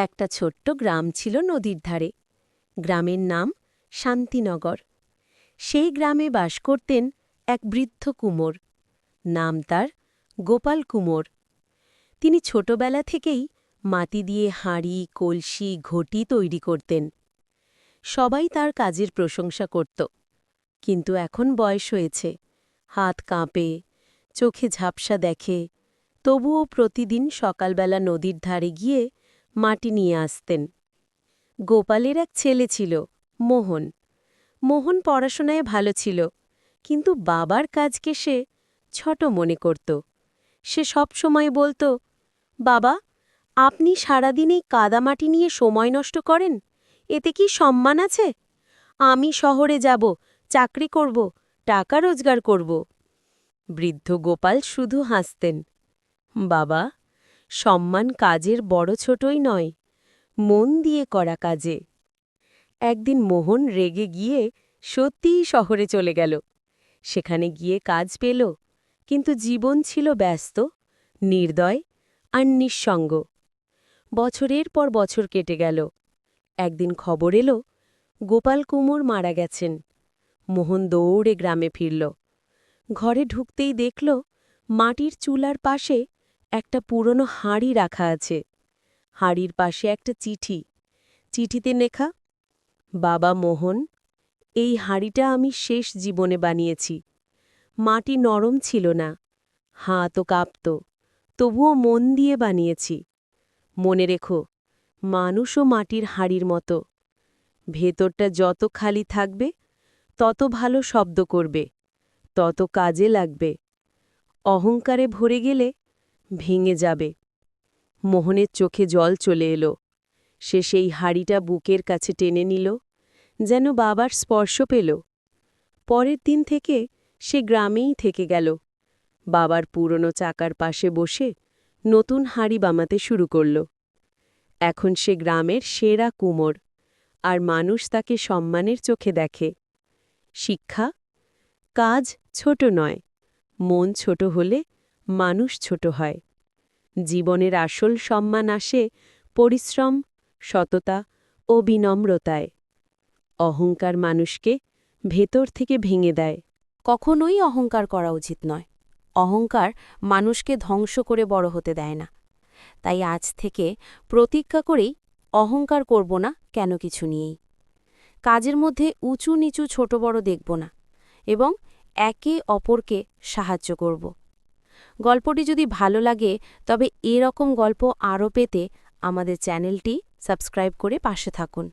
একটা ছোট্ট গ্রাম ছিল নদীর ধারে। গ্রামের নাম শান্তিনগর। সেই গ্রামে বাস করতেন এক বৃদ্ধ কুমোর। নাম তার গোপাল কুমোর। তিনি ছোটবেলা থেকেই মাটি দিয়ে হাঁড়ি, কলসি, ঘটি তৈরি করতেন। সবাই তার কাজের প্রশংসা করত। কিন্তু এখন বয়স হয়েছে। হাত কাঁপে, চোখে ঝাপসা দেখে। তবুও প্রতিদিন সকালবেলা নদীর ধারে গিয়ে মাটি নিয়ে আসতেন। গোপালের এক ছেলে ছিল, মোহন। মোহন পড়াশোনায় ভালো ছিল, কিন্তু বাবার কাজকে সে ছোট মনে করত। সে সব সময় বলতো, বাবা, আপনি সারাদিন এই কাদামাটি নিয়ে সময় নষ্ট করেন? এতে কি সম্মান আছে? আমি শহরে যাব, চাকরি করব, টাকা রোজগার করব। বৃদ্ধ গোপাল শুধু হাসতেন, বাবা সম্মান কাজের বড় ছোটই নয়, মন দিয়ে করা কাজে। একদিন মোহন রেগে গিয়ে সত্যিই শহরে চলে গেল। সেখানে গিয়ে কাজ পেল, কিন্তু জীবন ছিল ব্যস্ত, নির্দয় আর নিঃসঙ্গ। বছরের পর বছর কেটে গেল। একদিন খবর এলো, গোপাল কুমোর মারা গেছেন। মোহন দৌড়ে গ্রামে ফিরল। ঘরে ঢুকতেই দেখল, মাটির চুলার পাশে একটা পুরনো হাঁড়ি রাখা আছে। হাঁড়ির পাশে একটা চিঠি। চিঠিতে লেখা, বাবা মোহন, এই হাঁড়িটা আমি শেষ জীবনে বানিয়েছি। মাটি নরম ছিল না, হাতও কাঁপত, তবুও মন দিয়ে বানিয়েছি। মনে রেখো, মানুষও মাটির হাঁড়ির মতো। ভেতরটা যত খালি থাকবে, তত ভালো শব্দ করবে, তত কাজে লাগবে। অহংকারে ভরে গেলে ভেঙে যাবে। মোহনের চোখে জল চলে এলো। সে সেই হাড়িটা বুকের কাছে টেনে নিল, যেন বাবার স্পর্শ পেল। পরের দিন থেকে সে গ্রামেই থেকে গেল। বাবার পুরনো চাকার পাশে বসে নতুন হাড়ি বামাতে শুরু করল। এখন সে গ্রামের সেরা কুমোর, আর মানুষ তাকে সম্মানের চোখে দেখে। শিক্ষা, কাজ ছোট নয়, মন ছোট হলে মানুষ ছোট হয়। জীবনের আসল সম্মান আসে পরিশ্রম, সততা ও বিনম্রতায়। অহংকার মানুষকে ভেতর থেকে ভেঙে দেয়। কখনোই অহংকার করা উচিত নয়। অহংকার মানুষকে ধ্বংস করে বড় হতে দেয় না। তাই আজ থেকে প্রতিজ্ঞা করেই অহংকার করব না কেন কিছু নিয়েই। কাজের মধ্যে উঁচু নিচু ছোট বড় দেখব না এবং একে অপরকে সাহায্য করব। গল্পটি যদি ভালো লাগে, তবে এরকম গল্প আরও পেতে আমাদের চ্যানেলটি সাবস্ক্রাইব করে পাশে থাকুন।